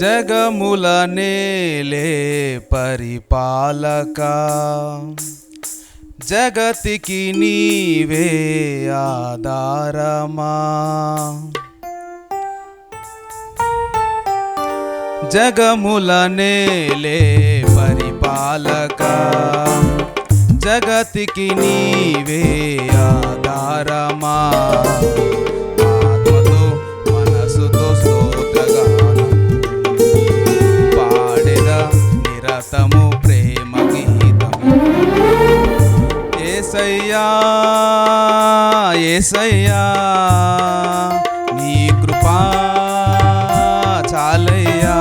జగముల నేలే పరిపాలక. జగతికి నీవే ఆధారమా. జగముల నేలే పరిపాలక. జగతికి నీవే ఆధారమా. ఏసయ్యా ఏసయ్యా నీ కృపా చాలయ్యా.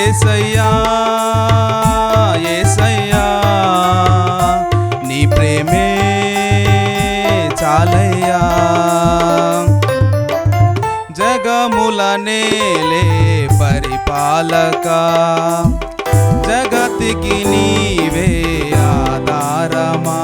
ఏసయ్యా ఏసయ్యా నీ ప్రేమే చాలయ్యా. జగముల నేలే పరిపాలక జగతికి నీవే ఆధారమా?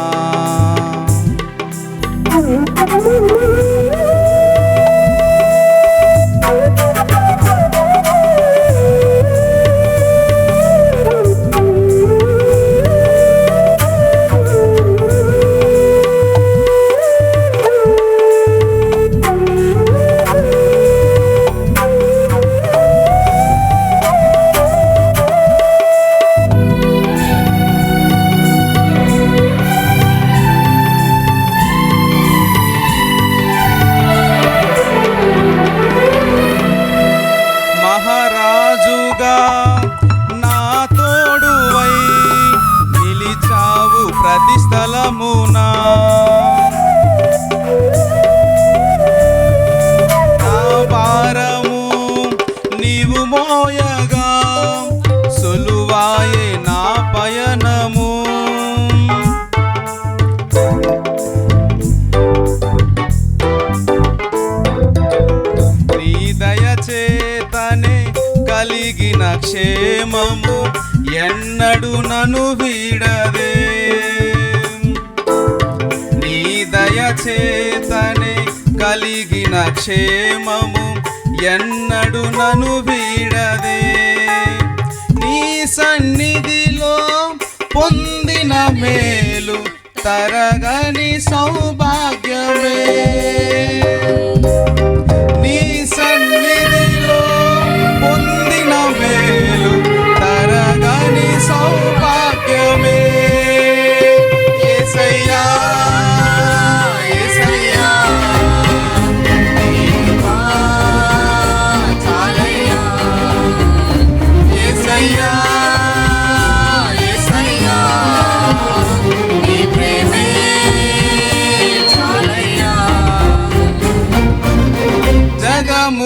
క్షేమము ఎన్నడు నను వీడదే నీ దయచేతనే కలిగిన క్షేమము ఎన్నడు నను వీడదే నీ సన్నిధిలో పొందిన మేలు తరగని సౌభాగ్యమే.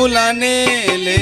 జగముల నేలే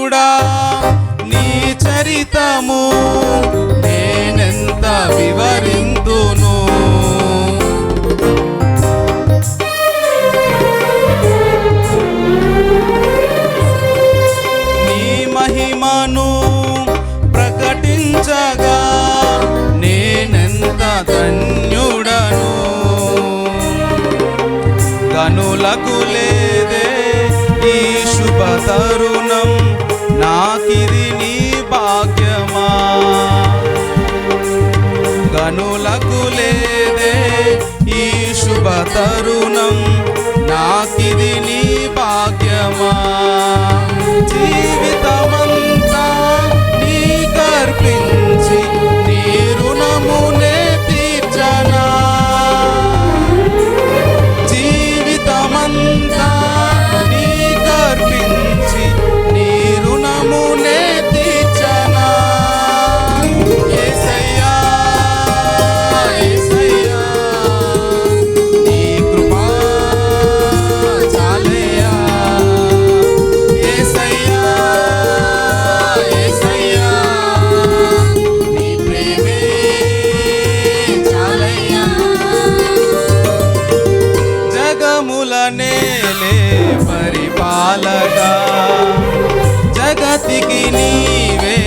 దేవుడా నీ చరితము నేనెంత వివరిందును? నీ మహిమను ప్రకటించగా నేనెంత ధన్యుడను? గనులకు లేదే ఈ శుభతరు భాగ్యమా గనులకు లేదే ఈ శుభ తరుణం. నాకిది నీ భాగ్యమా. బ్రతికి నీవే